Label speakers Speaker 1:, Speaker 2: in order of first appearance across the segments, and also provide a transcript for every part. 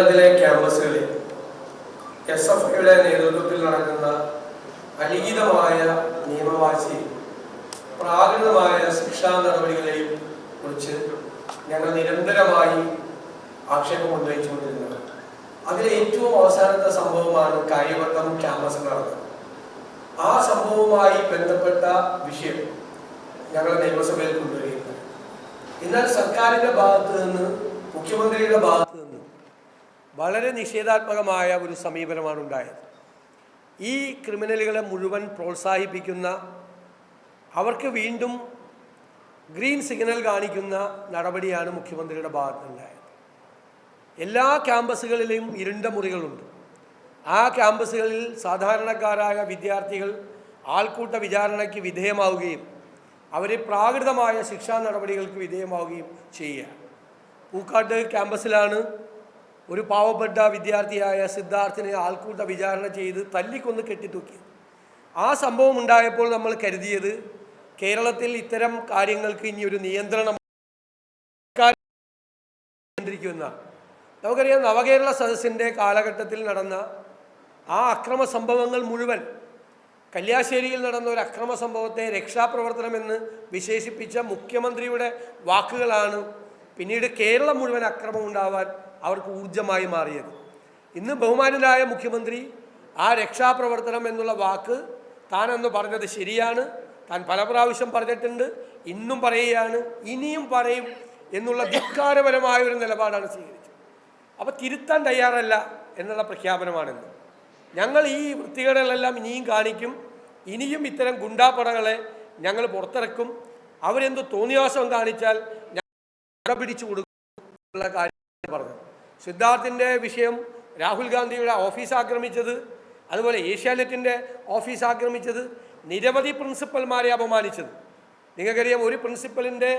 Speaker 1: കേരളത്തിലെ ക്യാമ്പസുകളിൽ S F ഐയുടെ നേതൃത്വത്തിൽ നടക്കുന്ന അലിഖിതമായ നിയമവാശി പ്രാകൃതമായ ശിക്ഷാ നടപടികളെയും കുറിച്ച് ഞങ്ങൾ നിരന്തരമായി ആക്ഷേപം ഉന്നയിച്ചുകൊണ്ടിരുന്നത്. അതിലെ ഏറ്റവും അവസാനത്തെ സംഭവമാണ് കാര്യവട്ടം ക്യാമ്പസ് നടന്നത്. ആ സംഭവവുമായി ബന്ധപ്പെട്ട വിഷയം ഞങ്ങൾ നിയമസഭയിൽ കൊണ്ടുവരികയാണ്. എന്നാൽ സർക്കാരിന്റെ ഭാഗത്ത് നിന്ന് മുഖ്യമന്ത്രിയുടെ ഭാഗത്ത് നിന്ന് വളരെ നിഷേധാത്മകമായ ഒരു സമീപനമാണ് ഉണ്ടായത് ഈ ക്രിമിനലുകളെ മുഴുവൻ പ്രോത്സാഹിപ്പിക്കുന്ന അവർക്ക് വീണ്ടും ഗ്രീൻ സിഗ്നൽ കാണിക്കുന്ന നടപടിയാണ് മുഖ്യമന്ത്രിയുടെ ഭാഗത്തുണ്ടായത് എല്ലാ ക്യാമ്പസുകളിലെയും ഇരുണ്ട മുറികളുണ്ട്. ആ ക്യാമ്പസുകളിൽ സാധാരണക്കാരായ വിദ്യാർത്ഥികൾ ആൾക്കൂട്ട വിചാരണയ്ക്ക് വിധേയമാവുകയും അവരെ പ്രാകൃതമായ ശിക്ഷാ നടപടികൾക്ക് വിധേയമാവുകയും ചെയ്യുക. പൂക്കാട്ട് ക്യാമ്പസിലാണ് ഒരു പാവപ്പെട്ട വിദ്യാർത്ഥിയായ സിദ്ധാർത്ഥിനെ ആൾക്കൂട്ട വിചാരണ ചെയ്ത് തല്ലിക്കൊന്ന് കെട്ടിത്തൂക്കിയത് ആ സംഭവം ഉണ്ടായപ്പോൾ നമ്മൾ കരുതിയത് കേരളത്തിൽ ഇത്തരം കാര്യങ്ങൾക്ക് ഇനി ഒരു നിയന്ത്രണം നിയന്ത്രിക്കുന്ന നമുക്കറിയാം നവകേരള സദസ്സിന്റെ കാലഘട്ടത്തിൽ നടന്ന ആ അക്രമ സംഭവങ്ങൾ മുഴുവൻ കല്യാശ്ശേരിയിൽ നടന്ന ഒരു അക്രമ സംഭവത്തെ രക്ഷാപ്രവർത്തനമെന്ന് വിശേഷിപ്പിച്ച മുഖ്യമന്ത്രിയുടെ വാക്കുകളാണ് പിന്നീട് കേരളം മുഴുവൻ അക്രമം ഉണ്ടാവാൻ അവർക്ക് ഊർജമായി മാറിയത്. ഇന്ന് ബഹുമാനനായ മുഖ്യമന്ത്രി ആ രക്ഷാപ്രവർത്തനം എന്നുള്ള വാക്ക് താനെന്ന് പറഞ്ഞത് ശരിയാണ്. താൻ പല പ്രാവശ്യം പറഞ്ഞിട്ടുണ്ട് ഇന്നും പറയുകയാണ് ഇനിയും പറയും എന്നുള്ള ധിക്കാരപരമായ ഒരു നിലപാടാണ് സ്വീകരിച്ചത്. അപ്പോൾ തിരുത്താൻ തയ്യാറല്ല എന്നുള്ള പ്രഖ്യാപനമാണെന്ന്. ഞങ്ങൾ ഈ വൃത്തികേടുകളെല്ലാം ഇനിയും കാണിക്കും ഇനിയും ഇത്തരം ഗുണ്ടാപ്പടകളെ ഞങ്ങൾ പുറത്തിറക്കും. അവരെന്ത് തോന്നിയാസം കാണിച്ചാൽ ഞങ്ങൾ പിടിച്ചു കൊടുക്കും എന്നുള്ള കാര്യം പറഞ്ഞു സിദ്ധാർത്ഥിന്റെ വിഷയം രാഹുൽ ഗാന്ധിയുടെ ഓഫീസ് ആക്രമിച്ചത് അതുപോലെ ഏഷ്യാനെറ്റിന്റെ ഓഫീസ് ആക്രമിച്ചത് നിരവധി പ്രിൻസിപ്പൽമാരെ അപമാനിച്ചത്. നിങ്ങൾക്കറിയാം ഒരു പ്രിൻസിപ്പലിന്റെ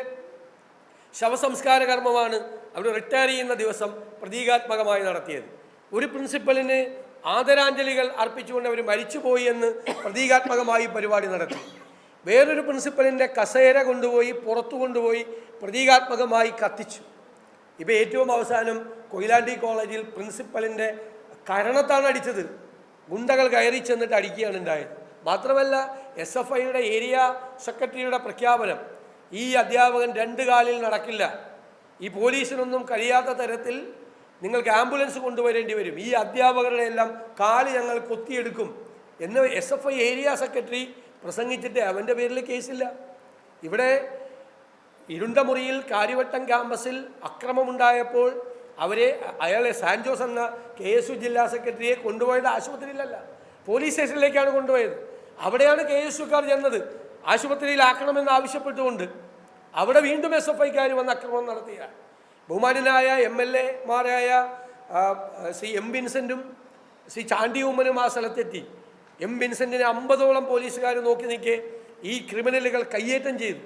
Speaker 1: ശവസംസ്കാര കർമ്മമാണ് അവർ റിട്ടയർ ചെയ്യുന്ന ദിവസം പ്രതീകാത്മകമായി നടത്തിയത്. ഒരു പ്രിൻസിപ്പലിന് ആദരാഞ്ജലികൾ അർപ്പിച്ചുകൊണ്ട് അവർ മരിച്ചുപോയി എന്ന് പ്രതീകാത്മകമായി പരിപാടി നടത്തി. വേറൊരു പ്രിൻസിപ്പലിന്റെ കസേര കൊണ്ടുപോയി പുറത്തു കൊണ്ടുപോയി പ്രതീകാത്മകമായി കത്തിച്ചു. ഇപ്പോൾ ഏറ്റവും അവസാനം കൊയിലാണ്ടി കോളേജിൽ പ്രിൻസിപ്പലിന്റെ കരണത്താണ് അടിച്ചത്. ഗുണ്ടകൾ കയറി ചെന്നിട്ട് അടിക്കുകയാണ് ഉണ്ടായത്. മാത്രമല്ല എസ് എഫ് ഐയുടെ ഏരിയ സെക്രട്ടറിയുടെ പ്രഖ്യാപനം ഈ അധ്യാപകൻ രണ്ട് കാലിൽ നടക്കില്ല. ഈ പോലീസിനൊന്നും കഴിയാത്ത തരത്തിൽ നിങ്ങൾക്ക് ആംബുലൻസ് കൊണ്ടുവരേണ്ടി വരും. ഈ അധ്യാപകരുടെ എല്ലാം കാൽ ഞങ്ങൾ കൊത്തിയെടുക്കും എന്ന് S F I area secretary പ്രസംഗിച്ചിട്ട് അവന്റെ പേരിൽ കേസില്ല. ഇവിടെ ഇരുണ്ട മുറിയിൽ കാര്യവട്ടം ക്യാമ്പസിൽ അക്രമമുണ്ടായപ്പോൾ അവരെ അയാളെ സാൻജോസ് എന്ന കെ എസ് യു ജില്ലാ സെക്രട്ടറിയെ കൊണ്ടുപോയത് ആശുപത്രിയിലല്ല പോലീസ് സ്റ്റേഷനിലേക്കാണ് കൊണ്ടുപോയത്. അവിടെയാണ് കെ എസ് യുക്കാർ ചെന്നത്. ആശുപത്രിയിലാക്കണമെന്ന് ആവശ്യപ്പെട്ടുകൊണ്ട് അവിടെ വീണ്ടും എസ് എഫ് ഐക്കാർ വന്ന് അക്രമം നടത്തിയ ബഹുമാനനായ എം എൽ എമാരായ ശ്രീ എം വിൻസെന്റും സി ചാണ്ടി ഉമ്മനും ആ സ്ഥലത്തെത്തി. എം വിൻസെന്റിനെ അമ്പതോളം പോലീസുകാർ നോക്കി നിൽക്കെ ഈ ക്രിമിനലുകൾ കയ്യേറ്റം ചെയ്തു.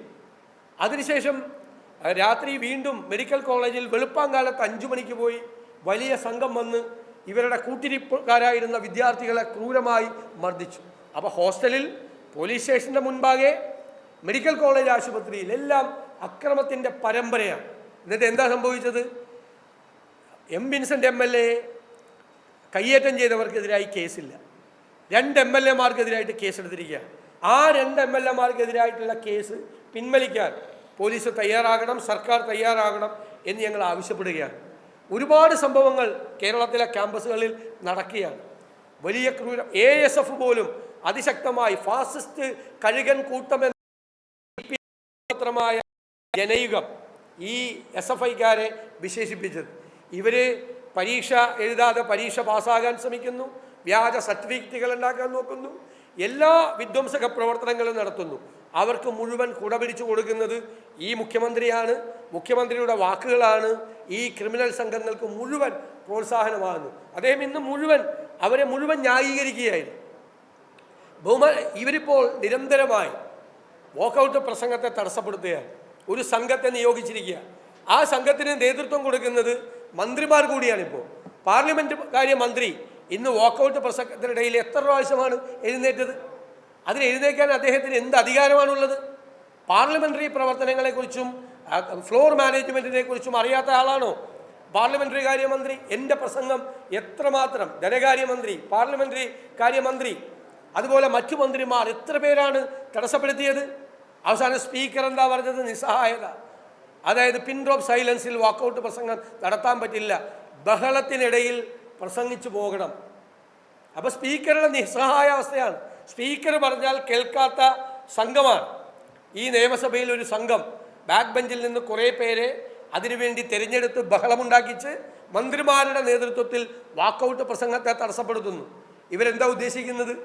Speaker 1: അതിനുശേഷം രാത്രി വീണ്ടും മെഡിക്കൽ കോളേജിൽ വെളുപ്പാങ്കാലത്ത് അഞ്ചു മണിക്ക് പോയി വലിയ സംഘം വന്ന് ഇവരുടെ കൂട്ടിരിപ്പുകാരായിരുന്ന വിദ്യാർത്ഥികളെ ക്രൂരമായി മർദ്ദിച്ചു. അപ്പോൾ ഹോസ്റ്റലിൽ പോലീസ് സ്റ്റേഷന്റെ മുൻപാകെ മെഡിക്കൽ കോളേജ് ആശുപത്രിയിൽ എല്ലാം അക്രമത്തിന്റെ പരമ്പരയാണ്. എന്നിട്ട് എന്താ സംഭവിച്ചത്? M Vincent M L A കയ്യേറ്റം ചെയ്തവർക്കെതിരായി കേസില്ല. രണ്ട് എം എൽ എമാർക്കെതിരായിട്ട് കേസെടുത്തിരിക്കുകയാണ്. ആ രണ്ട് എം എൽ എമാർക്കെതിരായിട്ടുള്ള കേസ് പിൻവലിക്കാൻ പോലീസ് തയ്യാറാകണം സർക്കാർ തയ്യാറാകണം എന്ന് ഞങ്ങൾ ആവശ്യപ്പെടുകയാണ്. ഒരുപാട് സംഭവങ്ങൾ കേരളത്തിലെ ക്യാമ്പസുകളിൽ നടക്കുകയാണ്. വലിയ ക്രൂര എ എസ് എഫ് പോലും അതിശക്തമായി ഫാസിസ്റ്റ് കഴുകൻ കൂട്ടമെന്ന ജനയുഗം ഈ എസ് എഫ് ഐക്കാരെ വിശേഷിപ്പിച്ചത്. ഇവർ പരീക്ഷ എഴുതാതെ പരീക്ഷ പാസ്സാകാൻ ശ്രമിക്കുന്നു വ്യാജ സർട്ടിഫിക്കറ്റുകൾ ഉണ്ടാക്കാൻ നോക്കുന്നു എല്ലാ വിധ്വംസക പ്രവർത്തനങ്ങളും നടത്തുന്നു. അവർക്ക് മുഴുവൻ കുടപിടിച്ചു കൊടുക്കുന്നത് ഈ മുഖ്യമന്ത്രിയാണ്. മുഖ്യമന്ത്രിയുടെ വാക്കുകളാണ്. ഈ ക്രിമിനൽ സംഘങ്ങൾക്ക് മുഴുവൻ പ്രോത്സാഹനമാകുന്നു. അദ്ദേഹം ഇന്ന് മുഴുവൻ അവരെ മുഴുവൻ ന്യായീകരിക്കുകയായിരുന്നു. ബഹുമാന ഇവരിപ്പോൾ നിരന്തരമായി വോക്കൗട്ട് പ്രസംഗത്തെ തടസ്സപ്പെടുത്തുകയാണ്. ഒരു സംഘത്തെ നിയോഗിച്ചിരിക്കുക ആ സംഘത്തിന് നേതൃത്വം കൊടുക്കുന്നത് മന്ത്രിമാർ കൂടിയാണിപ്പോൾ. പാർലമെന്റ് കാര്യ മന്ത്രി ഇന്ന് വാക്കൗട്ട് പ്രസംഗത്തിനിടയിൽ എത്ര പ്രാവശ്യമാണ് എഴുന്നേറ്റത്? അതിന് എഴുന്നേക്കാൻ അദ്ദേഹത്തിന് എന്ത് അധികാരമാണുള്ളത്? പാർലമെന്ററി പ്രവർത്തനങ്ങളെക്കുറിച്ചും ഫ്ലോർ മാനേജ്മെന്റിനെ കുറിച്ചും അറിയാത്ത ആളാണോ? പാർലമെന്ററി കാര്യമന്ത്രി എന്റെ പ്രസംഗം എത്രമാത്രം? ധനകാര്യമന്ത്രി പാർലമെന്ററി കാര്യമന്ത്രി അതുപോലെ മറ്റു മന്ത്രിമാർ എത്ര പേരാണ് തടസ്സപ്പെടുത്തിയത്? അവസാനം സ്പീക്കർ എന്താ പറഞ്ഞത്? നിസ്സഹായത. അതായത് പിൻ ഡ്രോപ്പ് സൈലൻസിൽ വാക്കൗട്ട് പ്രസംഗം നടത്താൻ പറ്റില്ല. ബഹളത്തിനിടയിൽ പ്രസംഗിച്ചു പോകണം. അപ്പോൾ സ്പീക്കറുടെ നിസ്സഹായ അവസ്ഥയാണ്. സ്പീക്കർ പറഞ്ഞാൽ കേൾക്കാത്ത സംഘമാണ്. ഈ നിയമസഭയിൽ ഒരു സംഘം ബാക്ക് ബെഞ്ചിൽ നിന്ന് കുറേ പേരെ അതിനുവേണ്ടി തിരഞ്ഞെടുത്ത് ബഹളമുണ്ടാക്കിച്ച് മന്ത്രിമാരുടെ നേതൃത്വത്തിൽ വാക്കൗട്ട് പ്രസംഗത്തെ തടസ്സപ്പെടുത്തുന്നു. ഇവരെന്താ ഉദ്ദേശിക്കുന്നത്?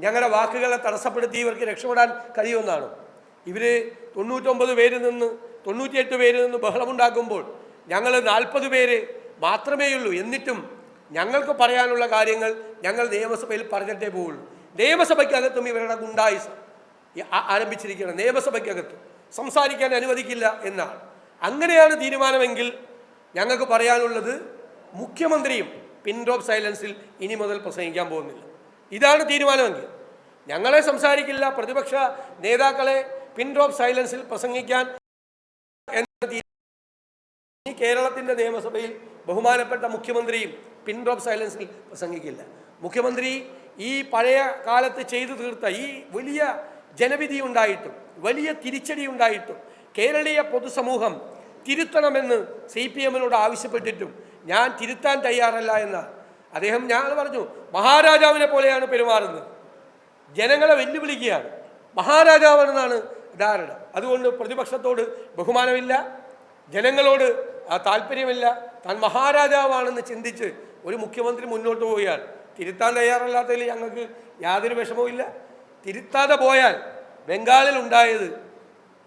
Speaker 1: ഞങ്ങളുടെ വാക്കുകളെ തടസ്സപ്പെടുത്തി ഇവർക്ക് രക്ഷപ്പെടാൻ കഴിയുമെന്നാണ്? ഇവർ തൊണ്ണൂറ്റൊമ്പത് പേരിൽ നിന്ന് തൊണ്ണൂറ്റിയെട്ട് പേരിൽ നിന്ന് ബഹളമുണ്ടാക്കുമ്പോൾ ഞങ്ങൾ നാൽപ്പത് പേര് മാത്രമേയുള്ളൂ. എന്നിട്ടും ഞങ്ങൾക്ക് പറയാനുള്ള കാര്യങ്ങൾ ഞങ്ങൾ നിയമസഭയിൽ പറഞ്ഞിട്ടേ പോവുള്ളൂ. നിയമസഭയ്ക്കകത്തും ഇവരുടെ ഗുണ്ടായുസം ആരംഭിച്ചിരിക്കുകയാണ്. നിയമസഭയ്ക്കകത്ത് സംസാരിക്കാൻ അനുവദിക്കില്ല എന്നാണ്. അങ്ങനെയാണ് തീരുമാനമെങ്കിൽ ഞങ്ങൾക്ക് പറയാനുള്ളത് മുഖ്യമന്ത്രിയും പിൻ ഡ്രോപ്പ് സൈലൻസിൽ ഇനി മുതൽ പ്രസംഗിക്കാൻ പോകുന്നില്ല. ഇതാണ് തീരുമാനമെങ്കിൽ ഞങ്ങളെ സംസാരിക്കില്ല പ്രതിപക്ഷ നേതാക്കളെ പിൻ ഡ്രോപ്പ് സൈലൻസിൽ പ്രസംഗിക്കാൻ എന്ന കേരളത്തിന്റെ നിയമസഭയിൽ ബഹുമാനപ്പെട്ട മുഖ്യമന്ത്രിയും പിൻ ഡ്രോപ്പ് സൈലൻസിൽ പ്രസംഗിക്കില്ല. മുഖ്യമന്ത്രി ഈ പഴയ കാലത്ത് ചെയ്തു തീർത്ത ഈ വലിയ ജനവിധി ഉണ്ടായിട്ടും വലിയ തിരിച്ചടി ഉണ്ടായിട്ടും കേരളീയ പൊതുസമൂഹം തിരുത്തണമെന്ന് സി പി എമ്മിനോട് ആവശ്യപ്പെട്ടിട്ടും ഞാൻ തിരുത്താൻ തയ്യാറല്ല എന്നാണ് അദ്ദേഹം ഞാൻ പറഞ്ഞു മഹാരാജാവിനെ പോലെയാണ് പെരുമാറുന്നത്. ജനങ്ങളെ വെല്ലുവിളിക്കുകയാണ്. മഹാരാജാവെന്നാണ് ധാരണ. അതുകൊണ്ട് പ്രതിപക്ഷത്തോട് ബഹുമാനമില്ല ജനങ്ങളോട് താല്പര്യമില്ല താൻ മഹാരാജാവാണെന്ന് ചിന്തിച്ച് ഒരു മുഖ്യമന്ത്രി മുന്നോട്ട് പോയാൽ തിരുത്താൻ തയ്യാറല്ലാത്തതിൽ ഞങ്ങൾക്ക് യാതൊരു വിഷമവുമില്ല തിരുത്താതെ പോയാൽ ബംഗാളിൽ ഉണ്ടായത്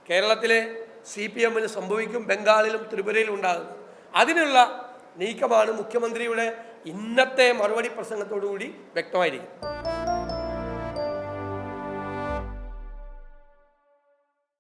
Speaker 1: കേരളത്തിലെ സി പി എമ്മിന് സംഭവിക്കും ബംഗാളിലും ത്രിപുരയിലും ഉണ്ടാകും. അതിനുള്ള നീക്കമാണ് മുഖ്യമന്ത്രിയുടെ ഇന്നത്തെ മറുപടി പ്രസംഗത്തോടു കൂടി വ്യക്തമായിരിക്കും